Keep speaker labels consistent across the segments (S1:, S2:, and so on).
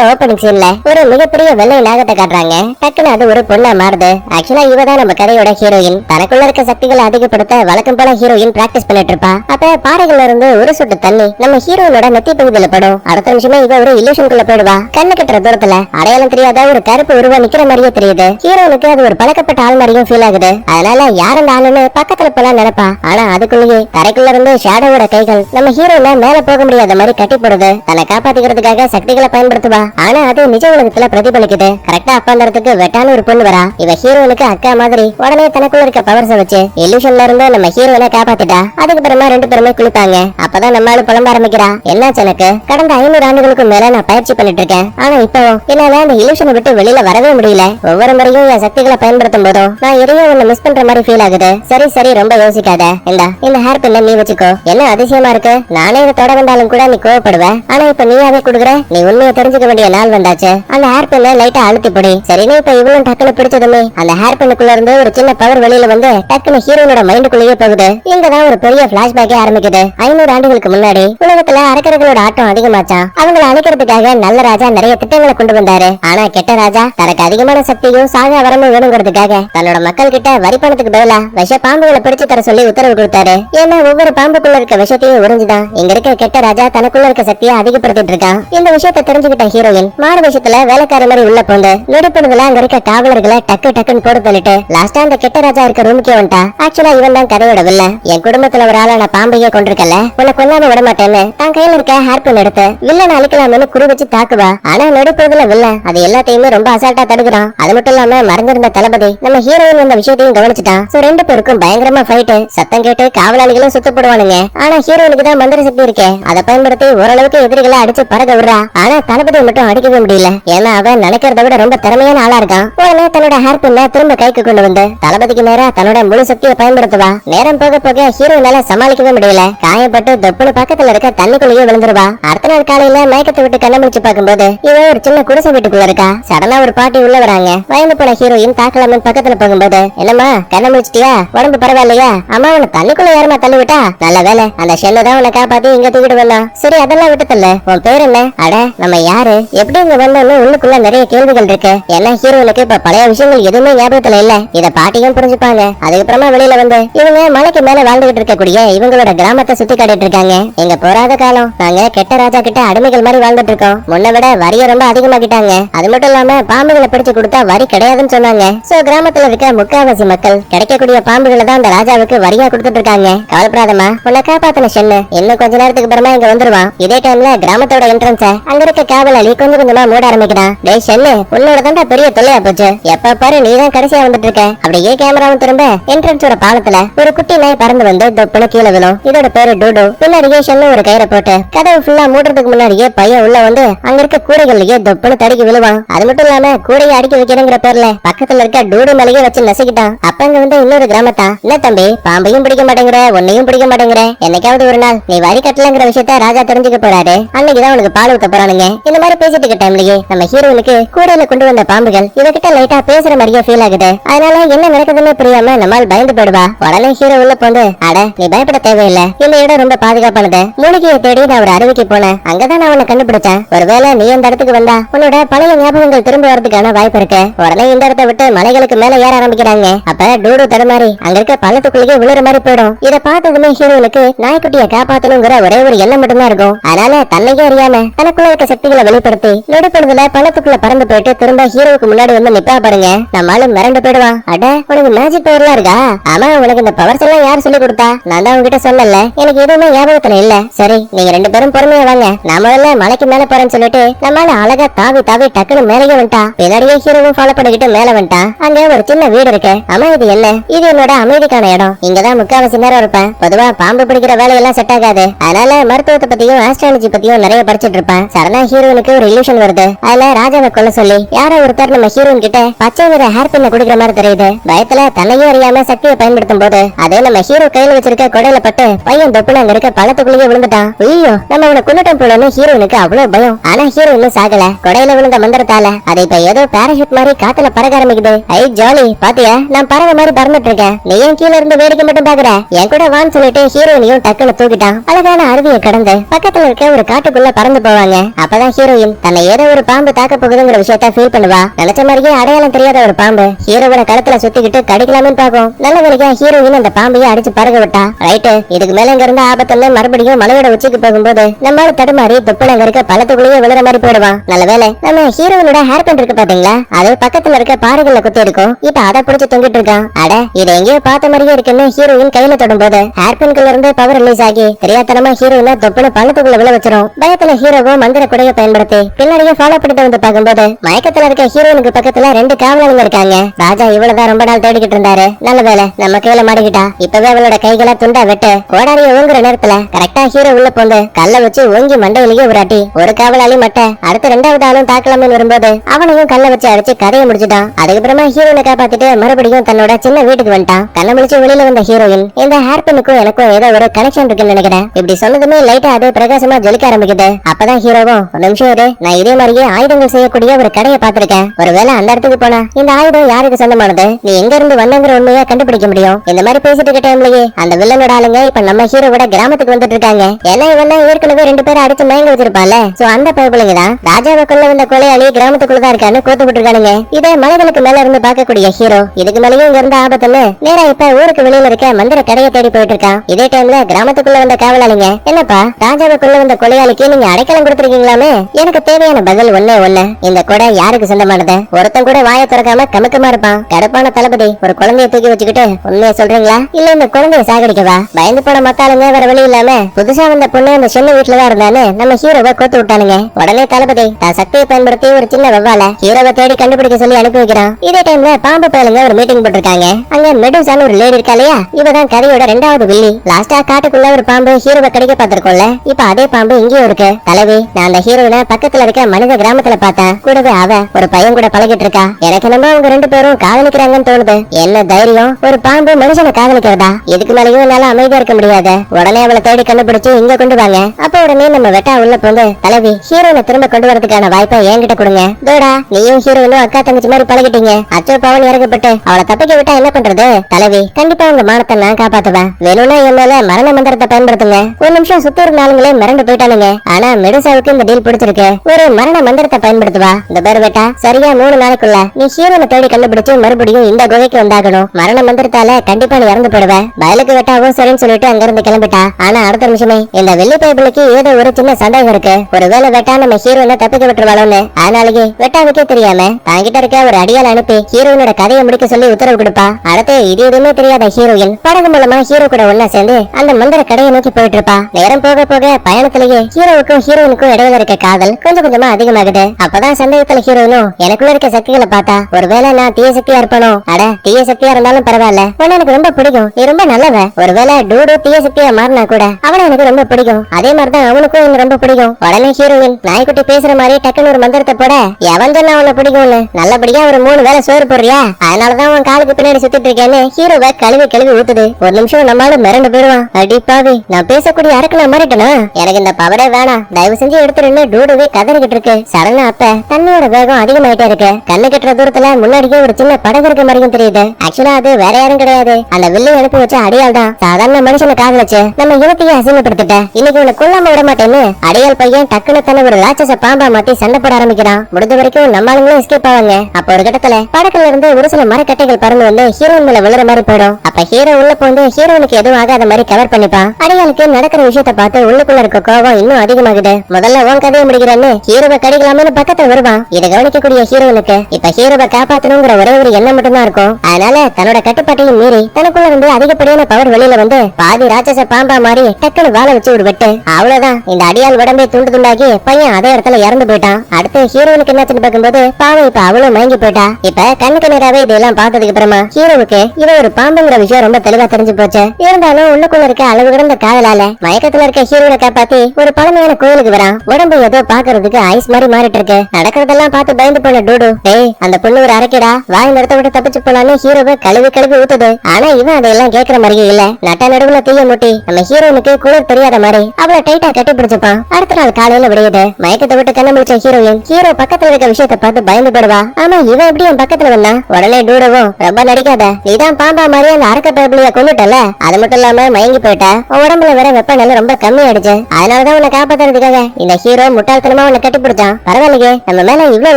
S1: படத்தோட ஓபனிங் சீன்ல ஒரு மிகப்பெரிய வெள்ளை நாகத்தை காட்டுறாங்க. டக்குன்னு அது ஒரு பொண்ணா மாறுது. ஆக்சுவலா இவ தான் நம்ம கதையோட ஹீரோயின் தனக்குள்ள இருக்க சக்திகளை அதிகப்படுத்த வழக்கம் போல ஹீரோயின் பிராக்டிஸ் பண்ணிட்டு இருப்பா. அப்ப பாறைகள்ல இருந்து ஒரு சொட்டு தண்ணி நம்ம ஹீரோயினோட நெத்தி பகுதியில படும். அடுத்த நிமிஷமே இவ ஒரு இல்லூஷனுக்குள்ள போயிடுவா. கண்ணு கட்டுற தூரத்துல அடையாளம் தெரியாத ஒரு கருப்பு உருவம் நிக்கிற மாதிரியே தெரியுது. ஹீரோனுக்கு அது ஒரு பழக்கப்பட்ட ஆள் மாதிரியும் ஃபீல் ஆகுது. அதனால யார் அந்த ஆளுன்னு பக்கத்துல போலாம் நினைப்பா. ஆனா அதுக்குள்ளேயே தரைக்குள்ள இருந்து ஷேடோவோட கைகள் நம்ம ஹீரோயின மேல போக முடியாத மாதிரி கட்டி போடுது தன்னை காப்பாத்திக்கிறதுக்காக சக்திகளை பயன்படுத்துவா. ஆனா அது நிஜ உலகத்துல பிரதிபலிக்குது. கரெக்டா அப்பா அந்த வெட்டான ஒரு பொண்ணு வரா. இவ ஹீரோனுக்கு அக்கா மாதிரி உடனே தனக்குள்ள இருக்க பவர்ஸ வச்சு illusionல இருந்து நம்ம ஹீரோனை காப்பாத்திட்டா அதுக்கு அப்புறமா ரெண்டு பேருமே குளிப்பாங்க. அப்பதான் நம்ம ஆளு புலம்ப ஆரம்பிக்கிறா. என்னாச்சு எனக்கு? கடந்த ஐநூறு ஆண்டுகளுக்கு மேல நான் பயிற்சி பண்ணிட்டு இருக்கேன். ஆனா இப்போ என்னால அந்த illusion விட்டு வெளியில வரவே முடியல. ஒவ்வொரு முறையும் என் சக்திகளை பயன்படுத்தும் போதும் நான் எதையோ ஒண்ணு மிஸ் பண்ற மாதிரி ஃபீல் ஆகுது. சரி சரி ரொம்ப யோசிக்காத. இந்த இந்த ஹேர் பின்ன நீ வச்சுக்கோ. என்ன அதிசயமா இருக்கு? நானே இதை தொட வந்தாலும் கூட நீ கோவப்படுவ. ஆனா இப்ப நீயாவே குடுக்குற? நீ உண்மையை தெரிஞ்சுக்க வேண்டிய நாள் வந்தாச்சு. அந்த ஹேர் பின்ன லைட்டா அழுத்தி பிடி. சரின்னு இப்ப இவ்வளவு டக்குனு பிடிச்சதுமே. அந்த ஹேர் பின்னுக்குள்ள இருந்து ஒரு சின்ன பவர் வெளியில வந்து டக்குனு ஹீரோனோட மைண்டுக்குள்ளேயே போகுது. இங்கதான் ஒரு பெரிய பிளாஷ்பேக்கே ஆரம்பிக்குது. ஐநூறு ஆண்டுகளுக்கு முன்னாடி உலகத்துல அரக்கர்களோட ஆட்டம் அதிகமாச்சா? அவங்களை அழிக்கிறதுக்காக நல்ல ராஜா நிறைய திட்டங்களை கொண்டு வந்தாரு. ஆனா கெட்ட ராஜா தனக்கு அதிகமான சக்தியும் சாக வரமும் வேணுங்கிறதுக்காக தன்னோட மக்கள் கிட்ட வரி பணத்துக்கு பதிலா விஷ பாம்புகளை பிடிச்சு தர சொல்லி உத்தரவு கொடுத்தாரு. ஏன்னா ஒவ்வொரு பாம்புக்குள்ள இருக்க விஷத்தையும் உறிஞ்சுதான். இங்க இருக்க கெட்ட ராஜா தனக்குள்ள இருக்க சக்தியை அதிகப்படுத்திட்டு இருக்கான். இந்த விஷயத்தை தெரிஞ்சுக்கிட்ட ஹீரோ மாறு விஷயத்துல வேலைக்கார மாதிரி உள்ள போந்து நொடிப்படுதுல அங்க இருக்க காவலர்களை டக்கு டக்குன்னு போடு பண்ணிட்டு லாஸ்டா அந்த கெட்ட ராஜா இருக்க ரூமுக்கே வந்துட்டா. ஆக்சுவலா இவன் தான் கதையோட வில்ல என் குடும்பத்துல ஒரு ஆளா நான் பாம்பையே கொண்டிருக்கல உன்னை கொல்லாம விட மாட்டேன்னு தான் கையில இருக்க ஹேர் பின் எடுத்து வில்லனை அழிக்கலாம்னு குறி வச்சு தாக்குவா. ஆனா நொடிப்படுதுல வில்ல அது எல்லாத்தையுமே ரொம்ப அசால்ட்டா தடுக்கிறான். அது மட்டும் இல்லாம மறந்திருந்த தளபதி நம்ம ஹீரோயின் அந்த விஷயத்தையும் கவனிச்சுட்டான். சோ ரெண்டு பேருக்கும் பயங்கரமா ஃபைட்டு சத்தம் கேட்டு காவலாளிகளும் சுத்தப்படுவானுங்க ஆனா ஹீரோயினுக்கு தான் மந்திர சக்தி இருக்கே. அதை பயன்படுத்தி ஓரளவுக்கு எதிரிகளை அடிச்சு பறக்க விடுறா. ஆனா தளபதி மட்டும் அடிக்கவே முடியல. ஏன்னா அவன் நினைக்கிறத விட ரொம்ப திறமையான ஆளா இருக்கான். உடனே தன்னோட ஹேர் பின்ன திரும்ப கைக்கு கொண்டு வந்து தளபதிக்கு நேரா தன்னோட முழு சக்தியை பயன்படுத்துவா. நேரம் போக போக ஹீரோனால சமாளிக்கவே முடியல. காயப்பட்டு தொப்புனு பக்கத்துல இருக்க தண்ணிக்குள்ளேயே விழுந்துருவா. அடுத்த நாள் காலையில மயக்கத்தை விட்டு கண்ண முடிச்சு பார்க்கும்போது இவன் ஒரு சின்ன குடிசை வீட்டுக்குள்ள இருக்கா. சடனா ஒரு பாட்டி உள்ள வராங்க. பயந்து போன ஹீரோயின் தாக்கலாமன் பக்கத்துல போகும்போது என்னம்மா கண்ண முடிச்சிட்டியா உடம்பு பரவாயில்லையா? அம்மா உன்னை தண்ணிக்குள்ள ஏறமா தள்ளி விட்டா? நல்ல வேலை அந்த ஷெல்லு தான் உன்னை காப்பாத்தி இங்க தூக்கிட்டு வந்தான். சரி அதெல்லாம் விட்டு தள்ளு உன் பேர் என்ன? அட நம்ம யாரு? எப்படி இங்க வந்தோம்னு உள்ளுக்குள்ள நிறைய கேள்விகள் இருக்கு. ஏன்னா ஹீரோனுக்கு இப்ப பழைய விஷயங்கள் எதுவுமே ஞாபகத்துல இல்ல. இத பாட்டியும் புரிஞ்சுப்பாங்க. அதுக்கப்புறமா வெளியில வந்து இவங்க மலைக்கு மேல வாழ்ந்துகிட்டு இருக்கக்கூடிய இவங்களோட கிராமத்தை சுத்தி காட்டிட்டு இருக்காங்க. எங்க போராத காலம். நாங்க கெட்ட ராஜா கிட்ட அடிமைகள் மாதிரி வாழ்ந்துட்டு இருக்கோம். முன்ன விட வரிய ரொம்ப அதிகமாக்கிட்டாங்க. அது மட்டும் இல்லாம பாம்புகளை பிடிச்சு கொடுத்தா வரி கிடையாதுன்னு சொன்னாங்க. சோ கிராமத்துல இருக்க முக்காவாசி மக்கள் கிடைக்கக்கூடிய பாம்புகளை தான் அந்த ராஜாவுக்கு வரியா கொடுத்துட்டு இருக்காங்க. கவலைப்படாதமா உன்னை காப்பாத்தின சென்னு இன்னும் கொஞ்ச நேரத்துக்கு அப்புறமா இங்க வந்துருவான். இதே டைம்ல கிராமத்தோட என்ட்ரன்ஸ அங்க இருக்க காவலாளி கொஞ்சம் கொஞ்சமா மூட ஆரம்பிக்கிறான் டேய் ஷென்னு உன்னோட தாண்டா பெரிய தொல்லையா போச்சு. எப்ப பாரு நீ தான் கடைசியா வந்துட்டு இருக்க அப்படியே கேமராவும் திரும்ப என்ட்ரன்ஸோட பாலத்துல ஒரு குட்டி நாய் பறந்து வந்து தொப்புல கீழே விழும். இதோட பேரு டூடு. பின்னாடியே ஷென்னு ஒரு கயிறை போட்டு கதவு ஃபுல்லா மூடுறதுக்கு முன்னாடியே பையன் உள்ள வந்து அங்க இருக்க கூடைகள்லயே தொப்புனு தடுக்கி விழுவான். அது மட்டும் இல்லாம கூடையை அடிக்க வைக்கிறேங்கிற பேர்ல பக்கத்துல இருக்க டூடு மலையை வச்சு நசுக்கிட்டான். அப்ப அங்க வந்து இன்னொரு கிராமத்தா. என்ன தம்பி பாம்பையும் பிடிக்க மாட்டேங்கிற உன்னையும் பிடிக்க மாட்டேங்கிற. என்னைக்காவது ஒரு நாள் நீ வரி கட்டலங்கிற விஷயத்த ராஜா தெரிஞ்சுக்க போறாரு. அன்னைக்குதான் உனக்கு பால் ஊத்த போறானுங்க. இந்த மாதிரி பேசிட்டு இருக்க டைம்லயே நம்ம ஹீரோனுக்கு கூடையில கொண்டு வந்த பாம்புகள் இவகிட்ட லைட்டா பேசுற மாதிரியே ஃபீல் ஆகுது. அதனால என்ன நடக்குதுன்னு புரியாம நம்மால் பயந்து போயிடுவா. உடனே ஹீரோ உள்ள போந்து அட நீ பயப்பட தேவையில்லை. இந்த இடம் ரொம்ப பாதுகாப்பானது. மூலிகையை தேடி நான் ஒரு அருவிக்கு போனேன். அங்கதான் நான் உன்னை கண்டுபிடிச்சேன். ஒருவேளை நீ இந்த இடத்துக்கு வந்தா உன்னோட பழைய ஞாபகங்கள் திரும்ப வரதுக்கான வாய்ப்பு இருக்கு. உடனே இந்த இடத்தை விட்டு மலைகளுக்கு மேல ஏற ஆரம்பிக்கிறாங்க. அப்ப டூடு தடுமாறி அங்க இருக்க பள்ளத்துக்குள்ளேயே விழுற மாதிரி போயிடும். இத பார்த்ததுமே ஹீரோனுக்கு நாய்க்குட்டியை காப்பாத்தணுங்கிற ஒரே ஒரு எண்ணம் மட்டும்தான் இருக்கும். அதனால தன்னையே அறியாம தனக்குள்ள இருக்க சக்திகளை வெளிப்படுத்தி நொடிப்படுதுல பள்ளத்துக்குள்ள பறந்து போயிட்டு திரும்ப ஹீரோவுக்கு முன்னாடி வந்து நிப்பா பாருங்க. நம்மளும் மிரண்டு போயிடுவான் அட உனக்கு மேஜிக் பவர்லாம் இருக்கா? ஆமா உனக்கு இந்த பவர்ஸ் எல்லாம் யார் சொல்லி கொடுத்தா? நான் தான் உங்ககிட்ட சொன்னல எனக்கு எதுவுமே ஞாபகத்துல இல்ல. சரி நீங்க ரெண்டு பேரும் பொறுமையா வாங்க. நான் முதல்ல மலைக்கு மேல போறேன்னு சொல்லிட்டு நம்மளால அழகா தாவி தாவி டக்குன்னு மேலேயே வந்துட்டா. பின்னாடியே ஹீரோவும் ஃபாலோ பண்ணிக்கிட்டு மேல வந்துட்டான் அங்க ஒரு சின்ன வீடு இருக்கு. ஆமா இது என்ன? இது என்னோட அமைதிக்கான இடம். இங்கதான் முக்காவாசி நேரம் இருப்பேன். பொதுவா பாம்பு பிடிக்கிற வேலையெல்லாம் செட் ஆகாது. அதனால மருத்துவத்தை பத்தியும் ஆஸ்ட்ராலஜி பத்தியும் நிறைய படிச்சிட்டு இருப்பேன். சரணா ஹீரோனுக்கு ஒரு illusion வருது. அதுல ராஜாவை கொல்ல சொல்லி யாரோ ஒருத்தர் நம்ம ஹீரோயின் கிட்ட பச்சை நிற ஹேர் பின்ன குடுக்கிற மாதிரி தெரியுது. பயத்துல தன்னையும் அறியாம சக்தியை பயன்படுத்தும் போது அதே நம்ம ஹீரோ கையில வச்சிருக்க கொடையில பட்டு பையன் தொப்புல அங்க இருக்க பழத்துக்குள்ளேயே விழுந்துட்டான். ஐயோ நம்ம அவனை கொண்டுட்டோம் போலன்னு ஹீரோயினுக்கு அவ்வளவு பயம். ஆனா ஹீரோ இன்னும் சாகல. கொடையில விழுந்த மந்திரத்தால அதை இப்ப ஏதோ பேராஷூட் மாதிரி காத்துல பறக்க ஆரம்பிக்குது. ஐ ஜாலி பாத்தியா? நான் பறவை மாதிரி பறந்துட்டு இருக்கேன் நீ ஏன் கீழ இருந்து வேடிக்கை மட்டும் பாக்குற? என் கூட வான்னு சொல்லிட்டு ஹீரோயினையும் டக்குன்னு தூக்கிட்டான். அழகான அருவியை கடந்து பக்கத்துல இருக்க ஒரு காட்டுக்குள்ள பறந்து போவாங்க. அப்பதான் ஹீரோயின் தன்னை ஏதோ ஒரு பாம்பு தாக்க போகுதுங்கிற விஷயத்த ஃபீல் பண்ணுவா. நினைச்ச மாதிரியே அடையாளம் தெரியாத ஒரு பாம்பு. ஹீரோவோட கழுத்துல சுத்திக்கிட்டு கடிக்கலாமே பாக்கும் நல்ல வேலையா ஹீரோயின் அந்த பாம்பையே அடிச்சு பறக்க விட்டா. ரைட்டு இதுக்கு மேல இங்க இருந்த ஆபத்துல மறுபடியும் மலையோட உச்சிக்கு போகும்போது நம்மளால தடுமாறி தொப்புளங்க இருக்க பழத்துக்குள்ளேயே விழுற மாதிரி போயிடுவான். நல்ல வேலை நம்ம ஹீரோயினோட ஹேர் பேண்ட் இருக்கு பாத்தீங்களா? அது பக்கத்துல இருக்க பாறைகள்ல குத்தி இருக்கும். இப்ப அதை பிடிச்சு தொங்கிட்டு இருக்கான். அட இது எங்கேயோ பார்த்த மாதிரியே இருக்குன்னு ஹீரோயின் கையில தொடும்போது ஹேர் பேண்ட்ல இருந்து பவர் ரிலீஸ் ஆகி தெரியாதனமா ஹீரோயின தொப்புல பழத்துக்குள்ள விழ வச்சிரும். பயத்துல ஹீரோவும் மந்திர குடைய பயன்படுத்தி பின்னாடியே ஃபாலோ பண்ணிட்டு வந்து பார்க்கும்போது மயக்கத்துல இருக்க ஹீரோனுக்கு பக்கத்துல ரெண்டு காவலர்கள் இருக்காங்க. ராஜா இவ்வளவுதான் ரொம்ப நாள் தேடிக்கிட்டு இருந்தாரு. நல்ல வேலை நம்ம கையில மாட்டிக்கிட்டா. இப்பவே அவளோட கைகளை துண்டா விட்டு கோடாரிய ஓங்குற நேரத்துல கரெக்டா ஹீரோ உள்ள போந்து கல்ல வச்சு ஓங்கி மண்டையிலேயே ஒரு அடி ஒரு காவலாளி மட்ட அடுத்த ரெண்டாவது ஆளும் தாக்கலாமே வரும்போது அவனையும் கல்ல வச்சு அடிச்சு கதையை முடிச்சிட்டான். அதுக்கப்புறமா ஹீரோனை காப்பாத்திட்டு மறுபடியும் தன்னோட சின்ன வீட்டுக்கு வந்துட்டான். கண்ண முடிச்சு வெளியில வந்த ஹீரோயின் இந்த ஹேர் பின்னுக்கும் எனக்கும் ஏதோ ஒரு கனெக்ஷன் இருக்குன்னு நினைக்கிறேன். இப்படி சொன்னதுமே லைட்டா அது பிரகாசமா ஜொலிக்க ஆரம்பிக்குது. அப்பதான் ஹீரோவும் ஒரு நிமிஷம் இரு நான் இதே மாதிரியே ஆயுதங்கள் செய்யக்கூடிய ஒரு கடையை பார்த்திருக்கேன். ஒருவேளை அந்த இடத்துக்கு போனா இந்த ஆயுதம் யாருக்கு சொந்தமானது? நீ எங்க இருந்து வந்தங்கிற உண்மையா கண்டுபிடிக்க முடியும். இந்த மாதிரி பேசிட்டு இருக்க டைம்லயே அந்த வில்லனோட ஆளுங்க இப்ப நம்ம ஹீரோவோட கிராமத்துக்கு வந்துட்டு இருக்காங்க ஏன்னா இவன் ஏற்கனவே ரெண்டு பேரும் அடிச்சு மயங்க வச்சிருப்பால சோ அந்த பயப்பிள்ளைங்க தான். ராஜாவை கொள்ள வந்த கொலையாளி கிராமத்துக்குள்ள தான் இருக்கான்னு கோத்து விட்டுருக்கானுங்க. இதே மலைகளுக்கு மேல இருந்து பார்க்கக்கூடிய ஹீரோ இதுக்கு மேலேயும் இங்க இருந்த ஆபத்துன்னு நேரா இப்ப ஊருக்கு வெளியில இருக்க மந்திர கடையை தேடி போயிட்டு இருக்கான் இதே டைம்ல கிராமத்துக்குள்ள வந்த காவலாளிங்க என்னப்பா ராஜாவை கொள்ள வந்த கொலையாளிக்கு நீங்க அடைக்கலம் கொடுத்துருக்கீங்களாமே? எனக்கு தேவையான பதில் ஒண்ணே ஒண்ணு. இந்த கொடை யாருக்கு சொந்தமானது? ஒருத்தன் கூட வாய திறக்காம கமுக்கமா இருப்பான். கடுப்பான தளபதி ஒரு குழந்தைய தூக்கி வச்சுக்கிட்டு உண்மையை சொல்றீங்களா? இல்ல இந்த குழந்தைய சாகடிக்கவா பயந்து போன மத்தாளுங்க வேற வழி இல்லாம புதுசா வந்த பொண்ணு அந்த சென்னை வீட்டுல தான் இருந்தான்னு நம்ம ஹீரோவை கோத்து விட்டானுங்க. உடனே தளபதி தான் சக்தியை பயன்படுத்தி ஒரு சின்ன வெவ்வால ஹீரோவை தேடி கண்டுபிடிக்க சொல்லி அனுப்பி வைக்கிறான் இதே டைம்ல பாம்பு பயலுங்க ஒரு மீட்டிங் போட்டிருக்காங்க. அங்க மெடுசான்னு ஒரு லேடி இருக்கா இல்லையா இவதான் கதையோட ரெண்டாவது வில்லி. லாஸ்டா காட்டுக்குள்ள ஒரு பாம்பு ஹீரோவை கிடைக்க பார்த்திருக்கோம்ல. இப்ப அதே பாம்பு இங்கேயும் இருக்கு. தலைவி நான் அந்த ஹீரோயினை பக்கத்துல இருக்க மனித கிராமத்துல பார்த்தேன் கூடவே அவ ஒரு பையன் கூட பழகிட்டு இருக்கா எனக்கு என்னமோ அவங்க ரெண்டு பேரும் காதலிக்கிறாங்கன்னு தோணுது. என்ன தைரியம்? ஒரு பாம்பு மனுஷனை காதலிக்கிறதா? இதுக்கு மேலேயும் என்னால அமைதியா இருக்க முடியாது. உடனே அவளை தேடி கண்டுபிடிச்சு இங்க கொண்டு வாங்க. அப்ப உடனே நம்ம வெட்டா உள்ள போந்து தலைவி ஹீரோனை திரும்ப கொண்டு வரதுக்கான வாய்ப்பை என்கிட்ட கொடுங்க. தோடா நீயும் ஹீரோனும் அக்கா தங்கச்சி மாதிரி பழகிட்டீங்க. அச்சோ பவன் இறக்கப்பட்டு அவளை தப்பிக்க விட்டா என்ன பண்றது? தலைவி கண்டிப்பா உங்க மானத்தை நான் காப்பாத்துவேன். வேணும்னா என் மேல மரண மந்திரத்தை பயன்படுத்துங்க. ஒரு நிமிஷம் சுத்தூர் நாளுங்களே மிரண்டு போயிட்டானுங்க. ஆனா மெடுசாவுக்கு இந்த டீல் பிடிச்சிருக்கு. ஒரு மரண மந்திரத்தை பயன்படுத்துவா? இந்த பேர் பேட்டா சரியா மூணு நாளைக்குள்ள. நீ ஹீரோனை தேடி கண்டுபிடிச்சு மறுபடியும் இந்த குகைக்கு வந்தாகணும். மரண மந்திரத்தால கண்டிப்பா நீ இறந்து போடுவ வயலுக்கு வெட்டாவும் சரின்னு சொல்லிட்டு அங்க இருந்து கிளம்பிட்டா. ஆனா அடுத்த நிமிஷமே இந்த வெள்ளி பைபிளுக்கு ஏதோ ஒரு சின்ன சந்தேகம் இருக்கு. ஒருவேளை வெட்டா நம்ம ஹீரோனை தப்பிக்க விட்டுருவாளோன்னு. அதனாலேயே வெட்டாவுக்கே தெரியாம தாங்கிட்ட இருக்க ஒரு அடியால் அனுப்பி ஹீரோயினோட கதையை முடிக்க சொல்லி உத்தரவு கொடுப்பா. அடுத்து இது எதுவுமே தெரியாத ஹீரோயின் படகு மூலமா ஹீரோ கூட ஒன்னா சேர்ந்து அந்த மந்திர கடையை நோக்கி போயிட்டு இருப்பா. நேரம் போக போக பயணத்திலேயே ஹீரோவுக்கும் ஹீரோயினுக்கும் இடையில இருக்க காதல் கொஞ்சம் கொஞ்சமா அதிகமாகுது. அப்பதான் சந்தேகத்துல ஹீரோனும் எனக்குள்ள இருக்க சக்திகளை பார்த்தா ஒருவேளை நான் தீய சக்தியா இருப்பனோ? அட தீய சக்தியா இருந்தாலும் பரவாயில்ல. உன்ன எனக்கு ரொம்ப பிடிக்கும். நீ ரொம்ப நல்லவ ஒருவேளை டூடு தீய சக்தியா மாறினா கூட அவனை எனக்கு ரொம்ப பிடிக்கும். அதே மாதிரிதான் அவனுக்கும் எனக்கு ரொம்ப பிடிக்கும். உடனே ஹீரோயின் நாய்க்குட்டி பேசுற மாதிரி டக்குன்னு ஒரு மந்திரத்தை போட எவன் சொன்னா அவனை பிடிக்கும்னு? நல்லபடியா ஒரு மூணு வேளை சோறு போடுறியா? அதனாலதான் உன் காலுக்கு பின்னாடி சுத்திட்டு இருக்கேன்னு ஹீரோவை கழுவி கழுவி ஊத்துது. ஒரு நிமிஷம் நம்மளால மிரண்டு போயிருவான். அடி பாவி நான் பேசக்கூடிய அரக்கு நான் மாறிட்டனா? எனக்கு இந்த பவரே வேணாம். தயவு செஞ்சு எடுத்துருன்னு டூடுவே கதறிக்கிட்டு இருக்கு. சடனா அப்ப தண்ணியோட வேகம் அதிகமாயிட்டே இருக்கு. கண்ணு கட்டுற தூரத்துல முன்னாடியே ஒரு சின்ன படகு இருக்க மாதிரியும் தெரியுது. ஆக்சுவலா அது வேற யாரும் கிடையாது. அந்த வில்லு அனுப்பி வச்ச அடியால் தான். சாதாரண மனுஷனை காதலிச்சு நம்ம இனத்தையே அசிங்கப்படுத்திட்ட. இன்னைக்கு உன்னை கொல்லாம விட மாட்டேன்னு அடியால் பையன் டக்குனு தன்னை ஒரு ராட்சச பாம்பா மாத்தி சண்டை போட ஆரம்பிக்கிறான். முடிஞ்ச வரைக்கும் நம்ம ஆளுங்களும் எஸ்கேப் ஆவாங்க. அப்ப ஒரு கட்டத்துல படக்குல இருந்து ஒரு சில மரக்கட்டைகள் பறந்து வந்து ஹீரோயின் மேல விழுற மாதிரி போயிடும். அப்ப ஹீரோ உள்ள போந்து ஹீரோனுக்கு எதுவும் ஆகாத மாதிரி கவர் பண்ணிப்பான். அடியாளுக்கு நடக்கிற விஷயத்த பார்த்து உள்ளுக்குள்ள இருக்க கோபம் இன்னும் அதிகமாகுது. முதல்ல உன் கதையை உடனே ஹீரோவை கடிக்கலாம்னு பக்கத்துல வருவான். இதை கவனிக்கக்கூடிய ஹீரோனுக்கு இப்ப ஹீரோவை காப்பாத்தணுங்கிற ஒரே ஒரு எண்ணம் மட்டும்தான் இருக்கும். அதனால தன்னோட கட்டுப்பாட்டையும் மீறி தனக்குள்ள இருந்து அதிகப்படியான பவர் வெளியில வந்து பாதி ராட்சச பாம்பா மாறி டக்குனு வாழ வச்சு ஒரு வெட்டு அவ்வளவுதான். இந்த அடியால் உடம்பை துண்டு துண்டாக்கி பையன் அதே இடத்துல இறந்து போயிட்டான். அடுத்து ஹீரோனுக்கு என்னாச்சுன்னு பாக்கும்போது பாவம் இப்ப அவளும் மயங்கி போயிட்டா. இப்ப கண்ணுக்கு நேராவே இதெல்லாம் பார்த்ததுக்கு அப்புறமா ஹீரோவுக்கு இவ ஒரு பாம்புங்கிற விஷயம் ரொம்ப தெளிவா தெரிஞ்சு போச்சு. இருந்தாலும் உள்ளுக்குள்ள இருக்க அளவு கிடந்த காதலால மயக்கத்துல இருக்க ஹீரோனை காப்பாத்தி ஒரு பழமையான கோயிலுக்கு வரான். உடம்பு ஏதோ பாக்க பாக்குறதுக்கு ஐஸ் மாதிரி மாறிட்டு இருக்கு நடக்கிறதெல்லாம் பார்த்து பயந்து போன டூடு. டேய் அந்த பொண்ணு ஒரு அரைக்கடா. வாய் நடத்த விட்டு தப்பிச்சு போலான்னு ஹீரோவை கழுவி கழுவி ஊத்துது. ஆனா இவன் அதையெல்லாம் கேட்கற மாதிரியே இல்ல. நட்ட நடுவுல தீய முட்டி. நம்ம ஹீரோனுக்கு குளிர் தெரியாத மாதிரி அவளை டைட்டா கட்டி பிடிச்சிப்பான். அடுத்த நாள் காலையில விடையுது. மயக்கத்தை விட்டு கண்ண முடிச்ச ஹீரோயின் ஹீரோ பக்கத்துல இருக்க விஷயத்த பார்த்து பயந்து போடுவா. ஆமா இவன் எப்படி என் பக்கத்துல வந்தா உடனே டூடவும் ரொம்ப நடிக்காத. நீதான் பாம்பா மாதிரி அந்த அரக்க பேபிளிய கொண்டுட்டல அது மட்டும் இல்லாம மயங்கி போயிட்ட. உடம்புல வேற வெப்பநிலை ரொம்ப கம்மி ஆயிடுச்சு அதனாலதான் உன்னை காப்பாத்துறதுக்காக இந்த ஹீரோ முட்டாள்தனமா பயங்கரமா உன்னை கட்டி பிடிச்சான். பரவாயில்லையே நம்ம மேல இவ்வளவு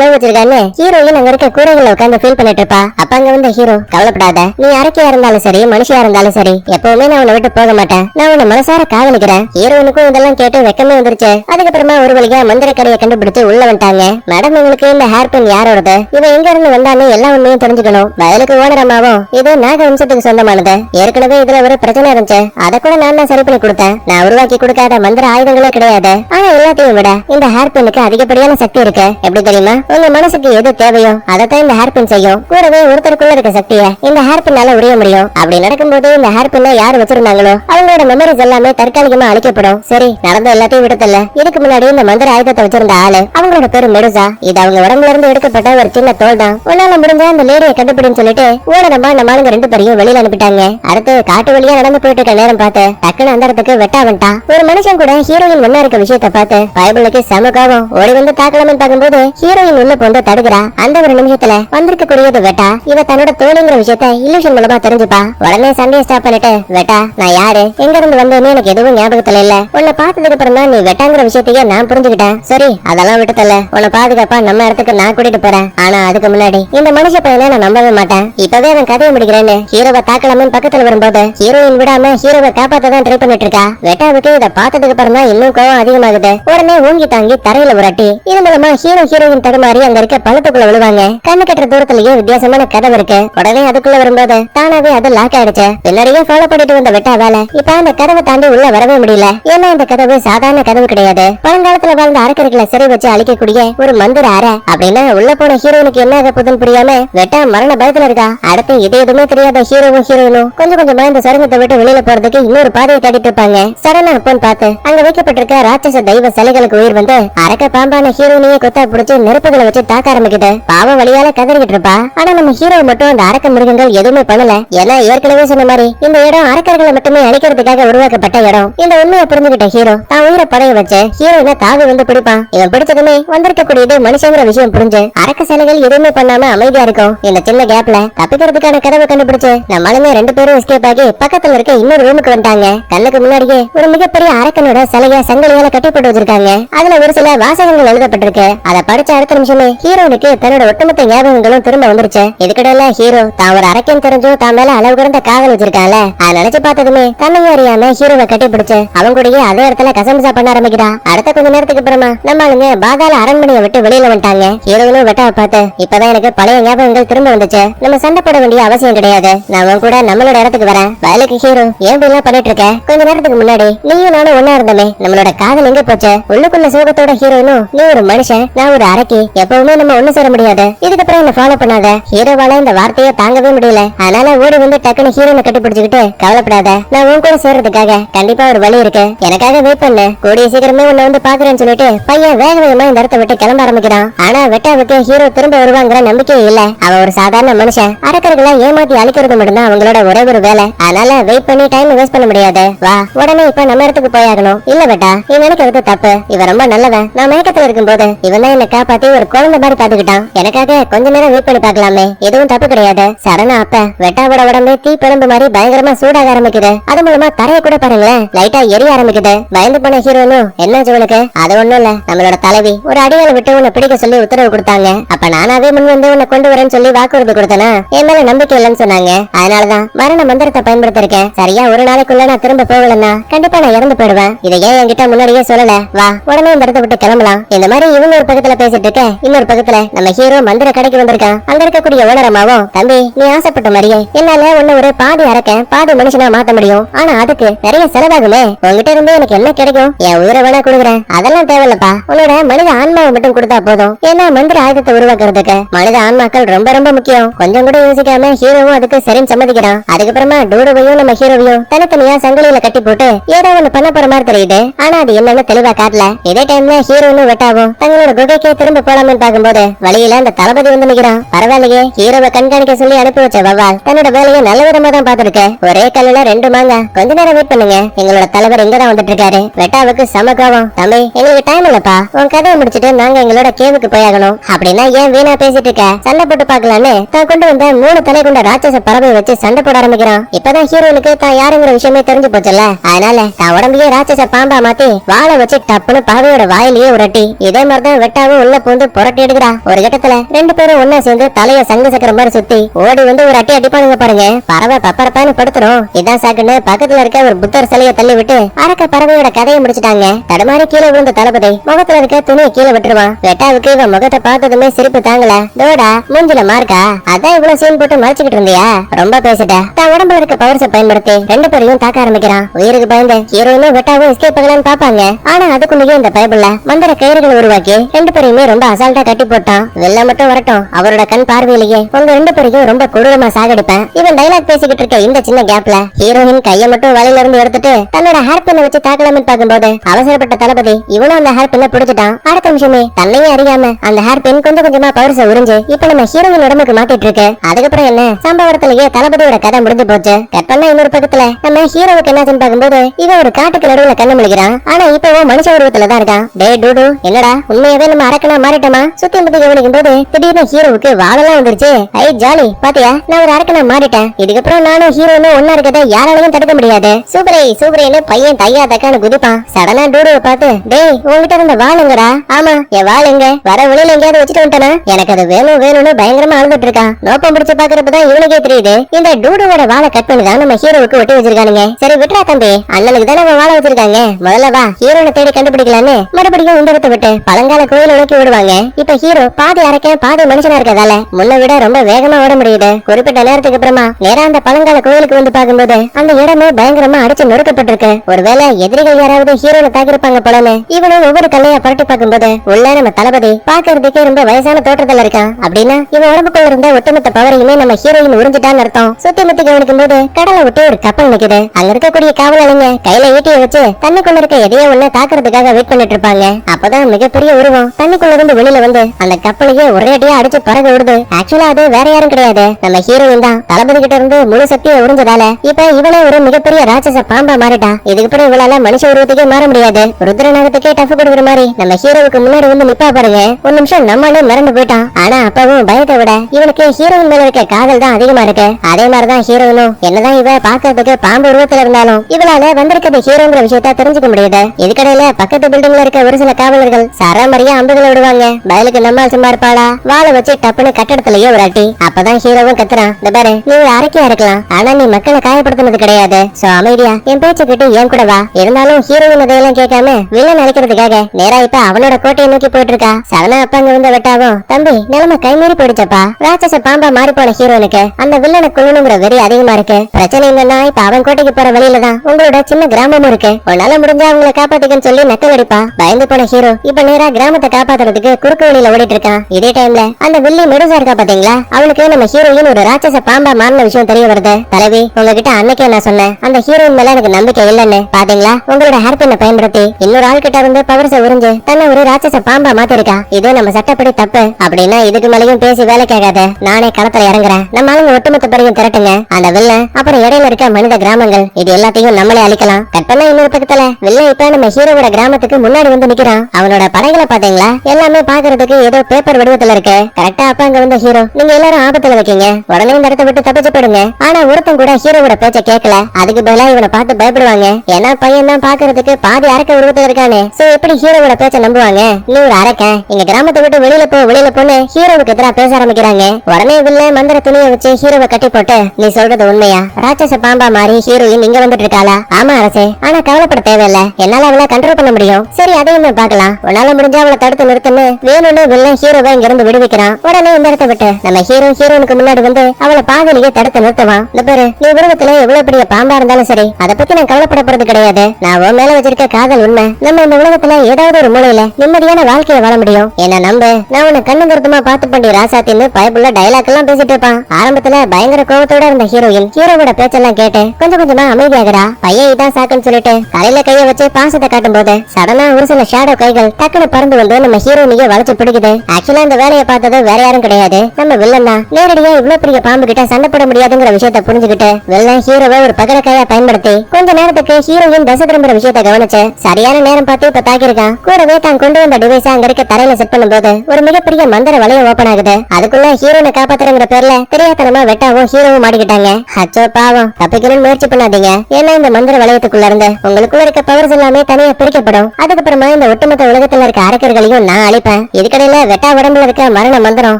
S1: லவ் வச்சிருக்கான்னு ஹீரோயின் அங்க இருக்க கூரைகள்ல உட்காந்து ஃபீல் பண்ணிட்டு இருப்பா. அப்ப அங்க வந்த ஹீரோ கவலைப்படாத. நீ அரக்கையா இருந்தாலும் சரி மனுஷியா இருந்தாலும் சரி எப்பவுமே நான் உன்னை விட்டு போக மாட்டேன். நான் உன்னை மனசார காதலிக்கிறேன். ஹீரோயினுக்கும் இதெல்லாம் கேட்டு வெக்கமே வந்துருச்சு. அதுக்கப்புறமா ஒரு வழியா மந்திர கடையை கண்டுபிடிச்சு உள்ள வந்துட்டாங்க. மேடம் உங்களுக்கு இந்த ஹேர் பின் யாரோடது? இவன் எங்க இருந்து வந்தான்னு எல்லா உண்மையும் தெரிஞ்சுக்கணும். வயலுக்கு ஓனரமாவும் இது நாக வம்சத்துக்கு சொந்தமானது. ஏற்கனவே இதுல ஒரு பிரச்சனை இருந்துச்சு. அதை கூட நான் தான் சரி பண்ணி கொடுத்தேன். நான் உருவாக்கி கொடுக்காத மந்திர ஆயுதங்களே கிடையாது. ஆனா எல்லாத்தையும் விட இந்த ஹேர் ஹேர் பின்னுக்கு அதிகப்படியான சக்தி இருக்கு. எப்படி தெரியுமா? உங்க மனசுக்கு எது தேவையோ அதைத்தான் இந்த ஹேர் பின் செய்யும். கூடவே ஒருத்தருக்குள்ள இருக்க சக்தியை இந்த ஹேர் பின்னால உரிய முடியும். அப்படி நடக்கும்போது இந்த ஹேர் பின்னை யார் வச்சிருந்தாங்களோ அவங்களோட மெமரிஸ் எல்லாமே தற்காலிகமா அழிக்கப்படும். சரி நடந்த எல்லாத்தையும் விடுதல்ல இதுக்கு முன்னாடி இந்த மந்திர ஆயுதத்தை வச்சிருந்த ஆளு அவங்களோட பேரு மெடுசா இது அவங்க உடம்புல இருந்து எடுக்கப்பட்ட ஒரு சின்ன தோல் தான். உன்னால முடிஞ்ச அந்த லேடியை கண்டுபிடின்னு சொல்லிட்டு ஓடனமா நம்ம ஆளுங்க ரெண்டு பேரையும் வெளியில அனுப்பிட்டாங்க. அடுத்து காட்டு வழியா நடந்து போயிட்டு இருக்க நேரம் பார்த்து டக்குன்னு அந்த இடத்துக்கு வெட்டா வந்துட்டான். ஒரு மனுஷன் கூட ஹீரோயின் ஒன்னா இருக்க விஷயத்த பார்த்து பைபிளுக்கு செம கோபம் ஓடி வந்து தாக்கலாம்னு பார்க்கும்போது ஹீரோயின் உள்ள போந்து தடுக்கிறா. அந்த ஒரு நிமிஷத்துல வந்திருக்க கூடியது வெட்டா. இவ தன்னோட தோழிங்கிற விஷயத்த இல்லூஷன் மூலமா தெரிஞ்சுப்பா. உடனே சண்டையை ஸ்டாப் பண்ணிட்டு வெட்டா நான் யாரு? எங்க இருந்து வந்தேன்னு எனக்கு எதுவும் ஞாபகத்துல இல்ல. உன்னை பார்த்ததுக்கு அப்புறம் தான் நீ வெட்டாங்கிற விஷயத்தையே நான் புரிஞ்சுக்கிட்டேன். சரி அதெல்லாம் விட்டுத்தல உன்னை பாதுகாப்பா நம்ம இடத்துக்கு நான் கூட்டிட்டு போறேன். ஆனா அதுக்கு முன்னாடி இந்த மனுஷ பையனை நான் நம்பவே மாட்டேன். இப்பவே அவன் கதையை முடிக்கிறேன்னு ஹீரோவை தாக்கலாமே பக்கத்துல வரும்போது ஹீரோயின் விடாம ஹீரோவை காப்பாத்த தான் ட்ரை பண்ணிட்டு இருக்கா. வெட்டாவுக்கு இதை பார்த்ததுக்கு அப்புறம் தான் இன்னும் கோவம் அதிகமாகுது. உடனே ஊங்கி தாங்கி தரையில உரட்டி இது மூலமா ஹீரோ ஹீரோயின் தடுமாறி அங்க இருக்க பழத்துக்குள்ள விழுவாங்க. கண்ணு கட்டுற தூரத்திலேயே வித்தியாசமான கதவு இருக்கு. உடனே அதுக்குள்ள வரும்போது தானாவே அது லாக் ஆயிடுச்சு. எல்லாரையும் ஃபாலோ பண்ணிட்டு வந்த வெட்டா வேலை. இப்ப அந்த கதவை தாண்டி உள்ள வரவே முடியல. ஏன்னா இந்த கதவு சாதாரண கதவு கிடையாது. பழங்காலத்துல வாழ்ந்த அரக்கர்களை சிறை வச்சு அழிக்கக்கூடிய ஒரு மந்திர அறை. அப்படின்னா உள்ள போன ஹீரோனுக்கு என்ன ஆக போதுன்னு புரியாம வெட்டா மரண பயத்துல இருக்கா? அடுத்து இது எதுவுமே தெரியாத ஹீரோவும் ஹீரோயினும் கொஞ்சம் கொஞ்சமா இந்த சுரங்கத்தை விட்டு வெளியில போறதுக்கு இன்னொரு பாதையை தேடிட்டு இருப்பாங்க. சடனா அப்போன்னு பார்த்து அங்க வைக்கப்பட்டிருக்க ராட்சச தெய்வ சிலைகளுக்கு உயிர் வந்து அரக்க பாம்பான ஹீரோனையே கொத்தா பிடிச்சு நெருப்புகளை வச்சு தாக்க ஆரம்பிக்கிட்டு பாவ வழியால கதறிக்கிட்டு இருப்பா. ஆனா நம்ம ஹீரோ மட்டும் அந்த அரக்க மிருகங்கள் எதுவுமே பண்ணல. ஏன்னா ஏற்கனவே சொன்ன மாதிரி இந்த இடம் அரக்கர்களை மட்டுமே அழிக்கிறதுக்காக உருவாக்கப்பட்ட இடம். இந்த உண்மையை புரிஞ்சுக்கிட்ட ஹீரோ தான் உயிரை படைய வச்சு ஹீரோயின தாவி வந்து பிடிப்பான். இவன் பிடிச்சதுமே வந்திருக்கக்கூடியது மனுஷங்கிற விஷயம் புரிஞ்சு அரக்க சிலைகள் எதுவுமே பண்ணாம அமைதியா இருக்கும். இந்த சின்ன கேப்ல தப்பிக்கிறதுக்கான கதவை கண்டுபிடிச்சு நம்மளுமே ரெண்டு பேரும் எஸ்கேப் ஆகி பக்கத்துல இருக்க இன்னொரு ரூமுக்கு வந்துட்டாங்க. கண்ணுக்கு முன்னாடியே ஒரு மிகப்பெரிய அரக்கனோட சிலைய சங்கிலியால கட்டி போட்டு வச்சிருக்காங்க. அதுல ஒரு சில வாசகங்கள் எழுதப்பட்டிருக்கு. அதை படிச்ச அடுத்த நிமிஷமே ஹீரோனுக்கு தன்னோட ஒட்டுமொத்த ஞாபகங்களும் திரும்ப வந்துருச்சு. இதுக்கிடையில ஹீரோ தான் ஒரு அரக்கன் தெரிஞ்சும் தான் மேல அளவு கடந்த காதல் வச்சிருக்காங்க அதை நினைச்சு பார்த்ததுமே தன்னையும் அறியாம ஹீரோவை கட்டி பிடிச்சு அவங்க கூடயே அதே இடத்துல கசம்சா பண்ண ஆரம்பிக்கிறா. அடுத்த கொஞ்ச நேரத்துக்கு அப்புறமா நம்ம ஆளுங்க பாதாள அரண்மனையை விட்டு வெளியில வந்துட்டாங்க. ஹீரோனும் வெட்டாவை பார்த்து இப்பதான் எனக்கு பழைய ஞாபகங்கள் திரும்ப வந்துச்சு. நம்ம சண்டை போட வேண்டிய அவசியம் கிடையாது. நான் உன் கூட நம்மளோட இடத்துக்கு வரேன். வயலுக்கு ஹீரோ ஏன் இப்படி எல்லாம் பண்ணிட்டு இருக்க? கொஞ்ச நேரத்துக்கு முன்னாடி நீயும் நானும் ஒன்னா இருந்தமே. நம்மளோட காதல் எங்க போச்சு? உள்ளுக்குள்ள சோகத்தோட ஹீரோயினும் நீ ஒரு மனுஷன் நான் ஒரு அரக்கி எப்பவுமே நம்ம ஒண்ணு சேர முடியாது. இதுக்கப்புறம் என்ன ஃபாலோ பண்ணாத. ஹீரோவால இந்த வார்த்தையை தாங்கவே முடியல. அதனால ஓடி வந்து டக்குனு ஹீரோனை கட்டிப்பிடிச்சுக்கிட்டு கவலைப்படாத. நான் உன் கூட சேர்றதுக்காக கண்டிப்பா ஒரு வழி இருக்கு. எனக்காக வெயிட் பண்ணு. கூடிய சீக்கிரமே உன்னை வந்து பாக்குறேன்னு சொல்லிட்டு பையன் வேக வேகமா இந்த இடத்த விட்டு கிளம்ப ஆரம்பிக்கிறான். ஆனா வெட்டாவுக்கு ஹீரோ திரும்ப வருவாங்கிற நம்பிக்கை இல்ல. அவ ஒரு சாதாரண மனுஷன். அரக்கர்களை ஏமாத்தி அழிக்கிறது மட்டும்தான் அவங்களோட ஒரே ஒரு வேலை. அதனால வெயிட் பண்ணி டைம் வேஸ்ட் பண்ண முடியாது. வா உடனே இப்ப நம்ம இடத்துக்கு போயாகணும். இல்ல வெட்டா நீ நினைக்கிறது தப்பு. இவன் ரொம்ப நல்லவன். நான் மயக்கத்துல இருக்கும்போது இவன் தான் என்ன காப்பாத்தி ஒரு குழந்தை மாதிரி பாத்துக்கிட்டான் எனக்காக கொஞ்ச நேரம் வெயிட் பண்ணி பாக்கலாமே எதுவும் தப்பு கிடையாது. சடனா அப்ப வெட்டாவோட உடம்பு தீ பிழம்பு மாதிரி பயங்கரமா சூடாக ஆரம்பிக்குது. அது மூலமா தரைய கூட பாருங்களேன். லைட்டா எரிய ஆரம்பிக்குது. பயந்து போன ஹீரோனும் என்னாச்சு உனக்கு? அது ஒண்ணும் இல்ல. நம்மளோட தலைவி ஒரு அடியால விட்டு உன்னை பிடிக்க சொல்லி உத்தரவு கொடுத்தாங்க. அப்ப நானாவே முன் வந்து உன்னை கொண்டு வரேன்னு சொல்லி வாக்குறுதி கொடுத்தனா? என் மேல நம்பிக்கை இல்லைன்னு சொன்னாங்க. அதனாலதான் மரண மந்திரத்தை பயன்படுத்திருக்கேன். சரியா ஒரு நாளைக்குள்ள நான் திரும்ப போகலன்னா கண்டிப்பா நான் இறந்து போயிடுவேன். இதை ஏன் என்கிட்ட முன்னாடியே சொல்லல? வா உடனே இந்த இடத்த விட்டு கிளம்பலாம். இந்த மாதிரி இவங்க ஒரு பக்கத்துல பேசிட்டு இருக்க இன்னொரு பக்கத்துல நம்ம ஹீரோ மந்திர கடைக்கு வந்திருக்கான் அங்க இருக்கக்கூடிய ஓனரமாவும் தம்பி நீ ஆசைப்பட்ட மாதிரியே என்னால உன்ன ஒரு பாதி அறக்க பாதி மனுஷனா மாத்த முடியும். ஆனா அதுக்கு நிறைய செலவாகுமே. உங்ககிட்ட இருந்து எனக்கு என்ன கிடைக்கும்? என் உயிரை வேணா கொடுக்குறேன். அதெல்லாம் தேவையில்லப்பா. உன்னோட மனித ஆன்மாவை மட்டும் கொடுத்தா போதும். ஏன்னா மந்திர ஆயுதத்தை உருவாக்குறதுக்கு மனித ஆன்மாக்கள் ரொம்ப ரொம்ப முக்கியம். கொஞ்சம் கூட யோசிக்காம ஹீரோவும் அதுக்கு சரின்னு சம்மதிக்கிறான். அதுக்கப்புறமா டூடுவையும் நம்ம ஹீரோவையும் தனித்தனியா சங்கிலியில கட்டி போட்டு ஏதோ ஒண்ணு பண்ண போற மாதிரி தெரியுது. ஆனா அது என்னன்னு தெளிவா காட்டல. இதே டைம்ல ஹீரோனும் வெட்டாவும் தங்களோட குகைக்கே திரும்ப போலாம்னு பார்க்கும்போது வழியில அந்த தளபதி வந்து நிக்கிறான். பரவாயில்லையே ஹீரோவை கண்காணிக்க சொல்லி அனுப்பி வச்ச வவ்வால் தன்னோட வேலையை நல்ல விதமா தான் பாத்துருக்கு ஒரே கல்லுல ரெண்டு மாங்க. கொஞ்ச நேரம் வெயிட் பண்ணுங்க. எங்களோட தலைவர் இங்க தான் வந்துட்டு இருக்காரு வெட்டாவுக்கு சம கோவம். தம்பி எங்களுக்கு டைம் இல்லப்பா. உன் கதையை முடிச்சிட்டு நாங்க எங்களோட கேவுக்கு போயாகணும் அப்படின்னா ஏன் வீணா பேசிட்டு இருக்க? சண்டை போட்டு பார்க்கலான்னு தான் கொண்டு வந்த மூணு தலை கொண்ட ராட்சச பறவை வச்சு சண்டை போட ஆரம்பிக்கிறான். இப்பதான் ஹீரோனுக்கு தான் யாருங்கிற விஷயமே தெரிஞ்சு போச்சுல்ல. அதனால தான் உடம்பையே ராட்சச பாம்பா மாத்தி வாழை வச்சு டப்புன்னு பறவையோட வாய் வாயிலேயே உரட்டி அட்டி இதே மாதிரிதான் வெட்டாவும் உள்ள பூந்து புரட்டி எடுக்கிறா. ஒரு கட்டத்துல ரெண்டு பேரும் ஒன்னா சேர்ந்து தலைய சங்க சக்கர மாதிரி சுத்தி ஓடி வந்து ஒரு அட்டி அடிப்பானுங்க பாருங்க. பறவை பப்பரப்பான்னு படுத்துரும். இதான் சாக்குன்னு பக்கத்துல இருக்க ஒரு புத்தர் சிலையை தள்ளி விட்டு அரக்க பறவையோட கதையை முடிச்சிட்டாங்க. தடுமாறி கீழே விழுந்த தளபதி முகத்துல இருக்க துணியை கீழே விட்டுருவான். வெட்டாவுக்கு இவன் முகத்தை பார்த்ததுமே சிரிப்பு தாங்கல. தோடா மூஞ்சில மார்க்கா? அதான் இவ்வளவு சீன் போட்டு மறைச்சுக்கிட்டு இருந்தியா? ரொம்ப பேசிட்ட. தான் உடம்புல இருக்க பவர்ஸை பயன்படுத்தி ரெண்டு பேரையும் தாக்க ஆரம்பிக்கிறான். உயிருக்கு பயந்து ஹீரோயினும் வெட்டாவும் எஸ்கேப் பண்ணலாம்னு பாப்பாங்க ஆனா அதுக்குள்ளேயே இந்த பயபுள்ள மந்திர கயிறுகளை உருவாக்கி ரெண்டு பேரையுமே ரொம்ப அசால்ட்டா கட்டி போட்டான். வெள்ள மட்டும் வரட்டும். அவரோட கண் பார்வையிலேயே உங்க ரெண்டு பேரையும் ரொம்ப கொடூரமா சாகடிப்பேன். இவன் டைலாக் பேசிக்கிட்டு இருக்க இந்த சின்ன கேப்ல ஹீரோயின் கைய மட்டும் வலையில இருந்து எடுத்துட்டு தன்னோட ஹேர் பின்ன வச்சு தாக்கலாம்னு பார்க்கும்போது அவசரப்பட்ட தளபதி இவனும் அந்த ஹேர் பின்ன பிடிச்சிட்டான். அடுத்த நிமிஷமே தன்னையும் அறியாம அந்த ஹேர் பின் கொஞ்சம் கொஞ்சமா பவர்ஸ உறிஞ்சு இப்ப நம்ம ஹீரோயின் உடம்புக்கு மாட்டிட்டு இருக்கு. அதுக்கப்புறம் என்ன? சம்பவத்திலேயே தளபதியோட கதை முடிஞ்சு போச்சு. கட் பண்ண இன்னொரு பக்கத்துல நம்ம ஹீரோவுக்கு என்னாச்சுன்னு பார்க்கும்போது இவன் ஒரு காட்டுக்கு நடுவுல கண்ணு முழிக்கிறான். ஆனா இப்பவும் மனுஷ உருவத்துல தான் இருக்கான். டே டூடு என்னடா? உண்மையாவே நம்ம அரக்கனா மாறிட்டோமா? சுத்தி முத்தி கவனிக்கும் போது திடீர்னு ஹீரோவுக்கு வாழலாம் வந்துருச்சு. ஐ ஜாலி பாத்தியா? நான் ஒரு அரக்கனா மாறிட்டேன். இதுக்கப்புறம் நானும் ஹீரோனும் ஒன்னா இருக்கதை யாராலையும் தடுக்க முடியாது. சூப்பரே சூப்பரேன்னு பையன் தையா தக்கான்னு குதிப்பான் சடனா டூடுவை பார்த்து டேய் உங்ககிட்ட இருந்த வாளுங்கடா ஆமா என் வாள் எங்க? வர வழியில எங்கேயாவது வச்சுட்டு வந்துட்டேனா? எனக்கு அது வேணும் வேணும்னு பயங்கரமா அழுதுட்டு இருக்கான். நோக்கம் பிடிச்சு பாக்குறப்பதான் இவனுக்கே தெரியுது. இந்த டூடுவோட வாழை கட் பண்ணி தான் நம்ம ஹீரோவுக்கு ஒட்டி வச்சிருக்கானுங்க. சரி விட்றா தம்பி. அண்ணனுக்கு தானே அவன் வாழை வச்சிருக்காங்க. முதல்ல வா ஹீரோனை தேடி கண்டுபிடிக்கலான்னு மறுபடியும் இந்த உண்டகத்தை விட்டு பழங்கால கோயில நோக்கி விடுவாங்க இப்ப ஹீரோ பாதி அரைக்க பாதி மனுஷனா இருக்கதால முன்ன விட ரொம்ப வேகமா ஓட முடியுது. குறிப்பிட்ட நேரத்துக்கு அப்புறமா நேரா அந்த பழங்கால கோயிலுக்கு வந்து பாக்கும்போது அந்த இடமே பயங்கரமா அடிச்சு நொறுக்கப்பட்டிருக்கு. ஒருவேளை எதிரிகள் யாராவது ஹீரோல தாக்கிருப்பாங்க போலன்னு இவனும் ஒவ்வொரு கல்லையா புரட்டி பார்க்கும்போது உள்ள நம்ம தளபதி பாக்குறதுக்கே ரொம்ப வயசான தோற்றத்துல இருக்கான் அப்படின்னா இவன் உடம்புக்குள்ள இருந்த ஒட்டுமொத்த பவரையுமே நம்ம ஹீரோயின் உறிஞ்சிட்டான்னு அர்த்தம். சுத்தி முத்தி கவனிக்கும் போது கடலை விட்டு ஒரு கப்பல் நிக்குது. அங்க இருக்கக்கூடிய காவலாளிங்க கையில ஈட்டியை வச்சு தண்ணிக்குள்ள இருக்க எதையோ ஒண்ணு தாக்குறதுக்காக வெயிட் பண்ணிட்டு இருப்பாங்க. அப்பதான் மிகப்பெரிய உருவம். தண்ணிக்குள்ள இருந்து வெளியில வந்து அந்த கப்பலையே ஒரே அடியா அடிச்சு பறக்க விடுது. ஆக்சுவலா அது வேற யாரும் கிடையாது. நம்ம ஹீரோயின் தான். தளபதி கிட்ட இருந்து முழு சக்தியை உறிஞ்சதால இப்ப இவளே ஒரு மிகப்பெரிய ராட்சச பாம்பா மாறிட்டா. இதுக்கப்புறம் இவளால மனுஷ உருவத்துக்கே மாற முடியாது. ருத்ரநாகத்துக்கே டஃப் கொடுக்குற மாதிரி நம்ம ஹீரோவுக்கு முன்னாடி வந்து நிப்பா பாருங்க. ஒரு நிமிஷம் நம்மளே மறந்து போயிட்டான். ஆனா அப்பவும் பயத்தை விட இவனுக்கு ஹீரோயின் மேல இருக்க காதல் தான் அதிகமா இருக்கு. அதே மாதிரிதான் ஹீரோயினும் என்னதான் இவ பாக்குறதுக்கு பாம்பு உருவத்துல இருந்தாலும் இவளால வந்திருக்கிறது ஹீரோங்கிற விஷயத்த தெரிஞ்சுக்க முடியுது. இதுக்கடையில பக்கத்து பில்டிங்ல இருக்க ஒரு சில காவலர்கள் சரமரியா அம்புகளை விடுவாங்க. பதிலுக்கு நம்மால் சும்மா இருப்பாளா? வாழை வச்சு டப்புன்னு கட்டடத்திலேயே ஒரு அட்டி அப்பதான் ஹீரோவும் கத்துறான். இந்த பாரு நீ ஒரு இருக்கலாம். ஆனா நீ மக்களை காயப்படுத்தினது கிடையாது. சோ அமைதியா என் பேச்ச கிட்ட ஏன் கூட வா. இருந்தாலும் ஹீரோவின் அதையெல்லாம் கேட்காம வில்லன் அழைக்கிறதுக்காக நேரா இப்ப அவனோட கோட்டையை நோக்கி போயிட்டு இருக்கா சவனா அப்பா அங்க வந்து வெட்டாவும் தம்பி நிலைமை கைமீறி போயிடுச்சப்பா. ராட்சச பாம்பா மாறி போன ஹீரோனுக்கு அந்த வில்லனை கொல்லணுங்கிற வெறி அதிகமா இருக்கு. பிரச்சனை என்னன்னா இப்ப அவன் கோட்டைக்கு போற வழியில தான் உங்களோட சின்ன கிராமமும் இருக்கு. உன்னால முடிஞ்சா அவங்களை காப்பாத்துக்கன்னு சொல்லி நக்கல் அடிப்பா. பயந்து போன ஹீரோ இப்ப நேரா கிராமத்தை காப்பாத்துறதுக்கு குறுக்கு வழியில ஓடிட்டு இருக்கான் இதே டைம்ல அந்த வில்லி மெடுசா இருக்கா பாத்தீங்களா? அவளுக்கு நம்ம ஹீரோயின் ஒரு ராட்சச பாம்பா மாறின விஷயம் தெரிய வருது. தலைவி உங்ககிட்ட அன்னைக்கே நான் சொன்னேன். அந்த ஹீரோயின் மேல எனக்கு நம்பிக்கை இல்லைன்னு. பாத்தீங்களா? உங்களோட ஹேர்பின்னை பயன்படுத்தி இன்னொரு ஆள் கிட்ட இருந்து பவர்ஸ உறிஞ்சு தன்னை ஒரு ராட்சச பாம்பா மாத்திருக்கா? இது நம்ம சட்டப்படி தப்பு. அப்படின்னா இதுக்கு மேலயும் பேசி வேலை கேட்காத. நானே களத்துல இறங்குறேன். நம்ம ஆளுங்க ஒட்டுமொத்த பேரையும் திரட்டுங்க. அந்த வில்ல அப்புறம் இடையில இருக்க மனித கிராமங்கள் இது எல்லாத்தையும் நம்மளே அழிக்கலாம். கட் இன்னொரு பக்கத்துல வில்ல இப்ப நம்ம ஹீரோவோட கிராமத்துக்கு முன்னாடி வந்து நிக்கிறான் அவனோட படைகளை பாத்தீங்களா எல்லாமே பாக்குறதுக்கு ஏதோ பேப்பர் வடிவத்துல இருக்கு. கரெக்டா அப்ப அங்க வந்த ஹீரோ நீங்க எல்லாரும் ஆபத்துல வைக்கீங்க உடனே இந்த இடத்த விட்டு தப்பிச்சு போடுங்க ஆனா ஒருத்தன் கூட ஹீரோவோட பேச்ச கேட்கல அதுக்கு பதிலா இவனை பார்த்து பயப்படுவாங்க. ஏன்னா பையன் தான் பாக்குறதுக்கு பாதி அரக்க உருவத்துல இருக்கானே. சோ எப்படி ஹீரோவோட பேச்ச நம்புவாங்க? நீ ஒரு அரக்கன். எங்க கிராமத்தை விட்டு வெளியில போ வெளியில போன்னு ஹீரோவுக்கு எதிராக பேச ஆரம்பிக்கிறாங்க. உடனே வில்ல மந்திர துணியை வச்சு ஹீரோவை கட்டி போட்டு நீ சொல்றது உண்மையா? ராட்சச பாம்பா மாறி ஹீரோயின் இங்க வந்துட்டு இருக்காளா? ஆமா அரசே. ஆனா கவலைப்பட தேவையில்ல. என்னால அவளை கண்ட்ரோல் பண்ண முடியும். சரி அதையுமே பாக்கலாம் உன்னால முடிஞ்ச அவளை தடுத்து நிறுத்தன்னு வேணும்னு வில்லன் ஹீரோவை இங்க இருந்து விடுவிக்கிறான். உடனே இந்த இடத்த விட்டு நம்ம ஹீரோ ஹீரோனுக்கு முன்னாடி வந்து அவளை பாதிலேயே தடுத்து நிறுத்துவான். இந்த பேரு நீ உருவத்துல எவ்வளவு பெரிய பாம்பா இருந்தாலும் சரி அதை பத்தி நான் கவலைப்பட போறது கிடையாது. நான் உன் மேல வச்சிருக்க காதல் உண்மை. நம்ம இந்த உலகத்துல ஏதாவது ஒரு மூலையில நிம்மதியான வாழ்க்கையை வாழ முடியும். என்ன நம்பு? நான் உன்னை கண்ணு கருத்துமா பார்த்து பண்ணி ராசாத்தின்னு பயப்புள்ள டைலாக் எல்லாம் பேசிட்டு இருப்பான். ஆரம்பத்துல பயங்கர கோபத்தோட இருந்த ஹீரோயின் ஹீரோவோட பேச்செல்லாம் கேட்டு கொஞ்சம் கொஞ்சமா அமைதியாகிறா. பையன் இதான் சாக்குன்னு சொல்லிட்டு தலையில கைய வச்சு பாசத்தை காட்டும் போது சடனா ஒரு சில ஷேடோ கைகள் டக்குனு பறந்து வந்து நம்ம ஹீரோனிய வளைச்சு பிடிக்குது. ஆக்சுவலா இந்த வேலையை பார்த்தது வேற யாரும் கிடையாது. நம்ம வில்லன் தான். நேரடியா இவ்வளவு பெரிய பாம்பு கிட்ட சண்டை போட முடியாதுங்கிற விஷயத்த புரிஞ்சுக்கிட்டு வில்லன் ஹீரோவை ஒரு பகடக்காயா பயன்படுத்தி கொஞ்ச நேரத்துக்கு ஹீரோயின் தசை திரும்புற விஷயத்த கவனிச்சு சரியான நேரம் பார்த்து இப்ப தாக்கியிருக்கான் கூடவே தான் கொண்டு வந்த டிவைஸ் அங்க இருக்க தரையில செட் பண்ணும்போது ஒரு மிகப்பெரிய மந்திர வலையம் ஓபன் ஆகுது. அதுக்குள்ள ஹீரோனை காப்பாத்துறங்கிற பேர்ல தெரியாதனமா வெட்டாவும் ஹீரோவும் மாட்டிக்கிட்டாங்க. அச்சோ பாவம். தப்பிக்கணும்னு முயற்சி பண்ணாதீங்க. ஏன்னா இந்த மந்திர வளையத்துக்குள்ள இருந்து உங்களுக்குள்ள இருக்க பவர்ஸ் எல்லாமே தனியா பிரிக்கப்படும். அதுக்கப்புறமா இந்த ஒட்டுமொத்த உலகத்துல இருக்க அரக்கர்களையும் நான் அழிப்பேன். இதுக்கடையில வெட்டா உடம்புல இருக்க மரண மந்திரம்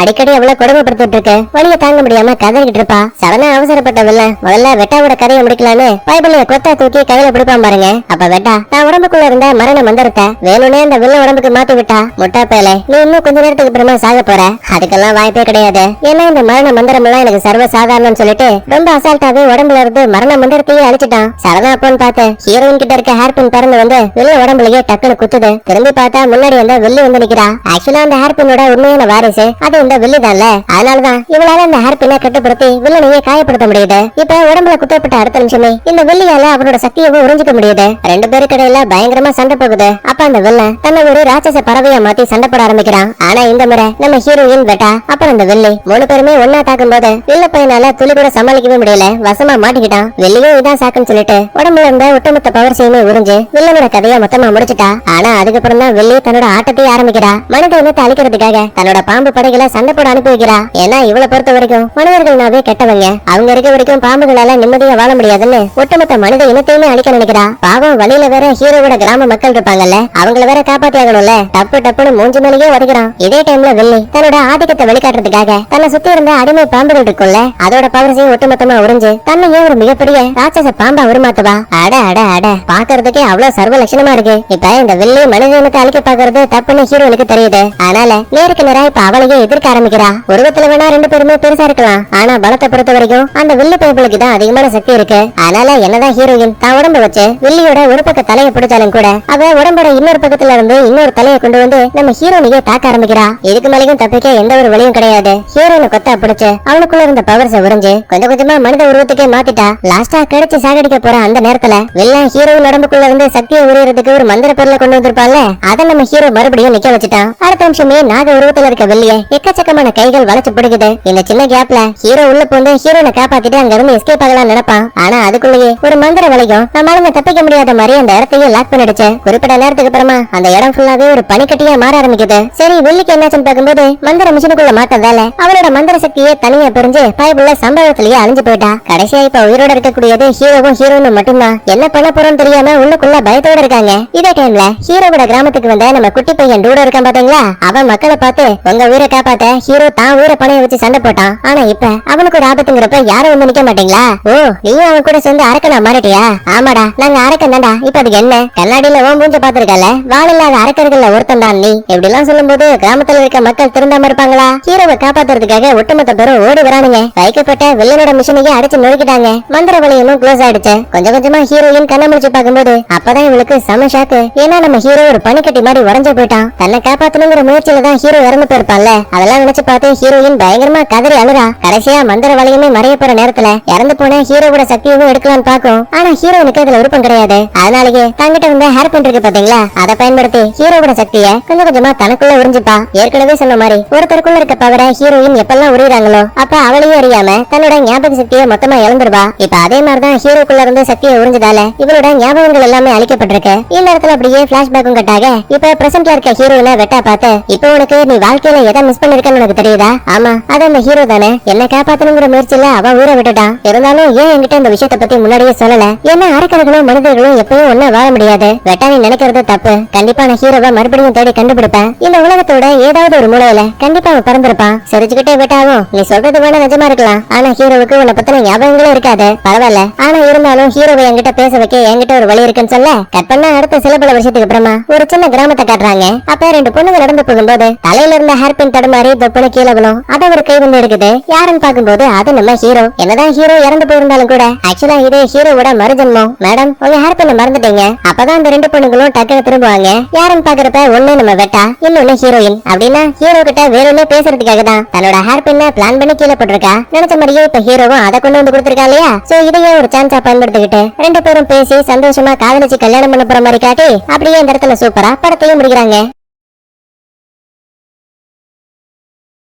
S1: அடிக்கடி எவ்வளவு கொடுமைப்படுத்திட்டு இருக்கு. வழிய தாங்க முடியாம கதறிக்கிட்டு இருப்பா. சடனா அவசரப்பட்ட வில்ல முதல்ல வெட்டாவோட கதையை முடிக்கலான்னு பைபிளைய கொத்தா தூக்கி கையில பிடிப்பான் பாருங்க. அப்ப வெட்டா நான் உடம்புக்குள்ள இருந்த மரண மந்திரத்தை வேணும்னே அந்த வில்ல உடம்புக்கு மாத்தி விட்டா. முட்டா பேல நீ இன்னும் கொஞ்ச நேரத்துக்கு அப்புறமா சாக போற. அதுக்கெல்லாம் வாய்ப்பே கிடையாது. ஏன்னா இந்த மரண மந்திரம் எல்லாம் எனக்கு சர்வ சாதாரணம் சொல்லிட்டு ரொம்ப அசால்ட்டாவே உடம்புல இருந்து மரண மந்திரத்தையே அழிச்சிட்டான். சரதா அப்போன்னு பார்த்து ஹீரோயின் கிட்ட இருக்க ஹேர் பின் பறந்து வந்து வில்ல உடம்புலயே டக்குனு குத்துது திரும்பி பார்த்தா முன்னாடி வந்து வெள்ளி வந்து நிக்கிறா. ஆக்சுவலா அந்த ஹேர் பின்னோட உண்மையான வாரிசு. அது இந்த வெள்ளி தான்ல அதனாலதான் இவளால அந்த ஹேர் பின்னை கட்டுப்படுத்தி வில்லனையே காயப்படுத்த முடியுது. இப்ப உடம்புல குத்தப்பட்ட அடுத்த நிமிஷமே இந்த வெள்ளியால அவனோட சக்தியை உறிஞ்சிக்க முடியுது. ரெண்டு பேருக்கு இடையில பயங்கரமா சண்டை போகுது. அப்ப அந்த வில்லன் தன்னை ஒரு ராட்சச பறவையா மாத்தி சண்டை போட ஆரம்பிக்கிறான். ஆனா இந்த முறை நம்ம ஹீரோயின் பெட்டா அப்புறம் அந்த வெள்ளி மூணு பேருமே ஒன்னா தாக்கும் போது வில்ல பையனால துளி கூட சமாளிக்கவே முடியல. வசமா மாட்டிக்கிட்டான். வெள்ளியும் இதான் சாக்குன்னு சொல்லிட்டு உடம்புல இருந்த ஒட்டுமொத்த பவர் செய்யுமே உறிஞ்சு வில்லனோட கதையை மொத்தமா முடிச்சிட்டா. ஆனா அதுக்கப்புறம் தான் வெள்ளி தன்னோட ஆட்டத்தை ஆரம்பிக்கிறா. மனித இனத்தை அழிக்கிறதுக்காக தன்னோட பாம்பு படைகளை சண்டை போட அனுப்பி வைக்கிறா ஏன்னா இவளை பொறுத்த வரைக்கும் மனிதர்கள்னாவே கெட்டவங்க. அவங்க இருக்க வரைக்கும் பாம்புகளால நிம்மதியா வாழ முடியாதுன்னு ஒட்டுமொத்த மனித இனத்தையுமே அழிக்க நினைக்கிறா. பாவம் வழியில வேற ஹீரோவோட கிராம மக்கள் இருப்பாங்கல்ல அவங்கள வேற காப்பாத்தி ஆகணும்ல. டப்பு டப்புன்னு மூஞ்சி மேலேயே உடைக்கிறான் இதே டைம்ல வெள்ளி தன்னோட ஆதிக்கத்தை வெளிக்காட்டுறதுக்காக தன்னை சுத்தி இருந்த அடிமை பாம்புகள் இருக்கும்ல அதோட பவர்ஸையும் ஒட்டுமொத்தமா உறிஞ்சு தன்னையே ஒரு மிகப்பெரிய ராட்சச பாம்பா உருமாத்துவா. அட அட அட பாக்குறதுக்கே அவ்வளவு சர்வ லட்சணமா இருக்கு. இப்ப இந்த வெள்ளி மனித மனிதனுக்கு அழிக்க பாக்குறது தப்புன்னு ஹீரோனுக்கு தெரியுது. அதனால நேருக்கு நேரா இப்ப அவளையே எதிர்க்க ஆரம்பிக்கிறா. உருவத்துல வேணா ரெண்டு பேருமே பெருசா இருக்கலாம். ஆனா பலத்தை பொறுத்த வரைக்கும் அந்த வில்லு பைபிளுக்கு தான் அதிகமான சக்தி இருக்கு. அதனால என்னதான் ஹீரோயின் தான் உடம்பு வச்சு வில்லியோட ஒரு பக்க தலையை பிடிச்சாலும் கூட அவ உடம்போட இன்னொரு பக்கத்துல இருந்து இன்னொரு தலையை கொண்டு வந்து நம்ம ஹீரோனையே தாக்க ஆரம்பிக்கிறா. இதுக்கு மேலேயும் தப்பிக்க எந்த ஒரு வழியும் கிடையாது. ஹீரோனை கொத்தா பிடிச்சு அவனுக்குள்ள இருந்த பவர்ஸ உறிஞ்சு கொஞ்சம் கொஞ்சமா மனித உருவத்துக்கே மாத்திட்டா. லாஸ்டா கிடைச்சு சாகடிக்க போற அந்த நேரத்துல வில்லன் ஹீரோயின் உடம்புக்குள்ள இருந்து சக்தியை உரியறதுக்கு ஒரு மந்திர பொருளை கொண்டு வந்திருப்பான்ல அதை நம்ம ஹீரோ மறுபடியும் நிக்க வச்சுட்டான். அடுத்த நிமிஷமே நாக உருவத்துல இருக்க வெளியே எக்கச்சக்கமான கைகள் வளைச்சு பிடிக்குது. இந்த சின்ன கேப்ல ஹீரோ உள்ள போந்து ஹீரோனை காப்பாத்திட்டு அங்க இருந்து எஸ்கேப் ஆகலாம் நினைப்பான். ஆனா அதுக்குள்ளேயே ஒரு மந்திர வளையும் நம்மளால தப்பிக்க முடியாத மாதிரி அந்த இடத்தையே லாக் பண்ணிடுச்சு. குறிப்பிட்ட நேரத்துக்கு அப்புறமா அந்த இடம் ஃபுல்லாவே ஒரு பனிக்கட்டியா மாற ஆரம்பிக்குது. சரி வெள்ளிக்கு என்னாச்சுன்னு பார்க்கும்போது மந்திர மிஷினுக்குள்ள மாட்டதால அவளோட மந்திர சக்தியே தனியா பிரிஞ்சு பைபிள்ல சம்பவத்திலேயே அழிஞ்சு போயிட்டா. கடைசியா இப்ப உயிரோட இருக்கக்கூடியது ஹீரோவும் ஹீரோனும் மட்டும்தான். என்ன பண்ண போறோம் தெரியாம உள்ளுக்குள்ள பயத்தோட இருக்காங்க. இதே டைம்ல ஹீரோவோட கிராமத்துக்கு வந்த நம்ம குட்டி பையன் டூடோ இருக்கான் பாத்தீங்களா? அவன் மக்களை பார்த்து உங்க உயிரை காப்பாத்த ஹீரோ தான் உயிரை பணைய வச்சு சண்டை போட்டான். ஆனா இப்ப அவனுக்கு ஒரு ஆபத்துங்கிறப்ப யாரும் வந்து நிக்க மாட்டீங்களா? ஓ நீ அவன் கூட சேர்ந்து அரக்கனா மாறிட்டியா? ஆமாடா நாங்க அரக்கன் தான்டா. இப்ப அதுக்கு என்ன? கண்ணாடியில ஓம் மூஞ்ச பாத்துருக்கல வாழில்லாத அரக்கர்கள்ல ஒருத்தன் தான் நீ. இப்படி எல்லாம் சொல்லும்போது கிராமத்துல இருக்க மக்கள் திருந்தாம இருப்பாங்களா? ஹீரோவை காப்பாத்துறதுக்காக ஒட்டுமொத்த பேரும் ஓடி வரானுங்க. வைக்கப்பட்ட வில்லனோட மிஷினையே அடிச்சு நொறுக்கிட்டாங்க. மந்திர வலையமும் க்ளோஸ் ஆயிடுச்சு. கொஞ்சம் கொஞ்சமா ஹீரோயின் கண்ண முடிச்சு பார்க்கும்போது அப்பதான் இவளுக்கு செம ஷாக்கு ஏன்னா நம்ம ஹீரோ ஒரு பனிக்கட்டி மாதிரி உடஞ்சு போயிட்டான். தன்னை காப்பாத்தணுங்கிற முயற்சியில தான் ஹீரோ இறந்து போயிருப்பான்ல. அதெல்லாம் நினைச்சு பார்த்து ஹீரோயின் பயங்கரமா கதறி அழுறா. கடைசியா மந்திர வலையுமே மறைய போற நேரத்துல இறந்து போன ஹீரோவோட சக்தியும் எடுக்கலாம்னு பாக்கும் ஆனா ஹீரோனுக்கு அதுல விருப்பம் கிடையாது. அதனாலேயே தங்கிட்ட இருந்த ஹேர் பின் இருக்கு பாத்தீங்களா? அதை பயன்படுத்தி ஹீரோவோட சக்திய கொஞ்சம் கொஞ்சமா தனக்குள்ள உறிஞ்சுப்பா. ஏற்கனவே சொன்ன மாதிரி ஒருத்தருக்குள்ள இருக்க பவர ஹீரோயின் எப்பெல்லாம் உரியுறாங்களோ அப்ப அவளையும் அறியாம தன்னோட ஞாபக சக்தியை மொத்தமா இழந்துருவா. இப்ப அதே மாதிரிதான் ஹீரோக்குள்ள இருந்து சக்தியை உறிஞ்சதால இவளோட ஞாபகங்கள் எல்லாமே அழிக்கப்பட்டிருக்கு. இந்த இடத்துல அப்படியே பிளாஷ்பேக்கும் கட்டாக இப்ப பிரசன்ட்ல இருக்க ஹீரோயினை வெட்டா பார்த்து இப்ப உனக்கு நீ வாழ்க்கையில எதை மிஸ் பண்ணிருக்கன்னு உனக்கு தெரியுதா? ஆமா அது அந்த ஹீரோ தானே. என்ன காப்பாத்தணுங்கிற முயற்சியில அவ ஊரை விட்டுட்டான் இருந்தாலும் ஏன் என்கிட்ட இந்த விஷயத்தை பத்தி முன்னாடியே சொல்லல? என்ன அரக்கர்களும் மனிதர்களும் எப்பவும் ஒன்னா வாழ முடியாது. வெட்டா நீ நினைக்கிறது தப்பு. கண்டிப்பா நான் ஹீரோவை மறுபடியும் தேடி கண்டுபிடிப்பேன். இந்த உலகத்தோட ஏதாவது ஒரு மூலையில கண்டிப்பா அவன் பிறந்திருப்பான். சிரிச்சுக்கிட்டே வெட்டாவும் நீ சொல்றது வேணா நிஜமா இருக்கலாம். ஆனா ஹீரோவுக்கு உன்னை பத்தின ஞாபகங்களும் இருக்காது. பரவாயில்ல. ஆனா இருந்தாலும் ஹீரோவை என்கிட்ட பேச வைக்க என்கிட்ட ஒரு வழி இருக்குன்னு சொல்ல கட் பண்ண அடுத்த சில பல வருஷத்துக்கு அப்புறமா ஒரு சின்ன கிராமத்தை காட்டுறாங்க. அப்ப ரெண்டு பொண்ணுங்க நடந்து போகும்போது தலையில இருந்த ஹேர் பின் தடுமாறி தொப்புன கீழே விழும். அத ஒரு கை வந்து எடுக்குது. யாருன்னு பாக்கும்போது அது நம்ம ஹீரோ என்னதான் ஹீரோ இறந்து போயிருந்தாலும் கூட ஆக்சுவலா இது ஹீரோவோட மறுஜன்மம். மேடம் உங்க ஹேர் பின்ன மறந்துட்டீங்க. அப்பதான் அந்த ரெண்டு பொண்ணுங்களும் டக்குனு திரும்புவாங்க. யாருன்னு பாக்குறப்ப ஒண்ணு நம்ம வெட்டா இன்னொன்னு ஹீரோயின் அப்படின்னா ஹீரோ கிட்ட வேணும்னே பேசுறதுக்காக தான் தன்னோட ஹேர் பின்ன பிளான் பண்ணி கீழே போட்டிருக்கா. நினைச்ச மாதிரியே இப்ப ஹீரோவும் அதை கொண்டு வந்து கொடுத்திருக்கா இல்லையா? சோ இதையே ஒரு சான்ஸா பயன்படுத்திக்கிட்டு ரெண்டு பேரும் பேசி சந்தோஷமா காதலிச்சு கல்யாணம் பண்ண போற மாதிரி காட்டி அப்படியே இந்த இடத்துல சூப்பரா? படத்தையும் முடிக்கிறாங்க.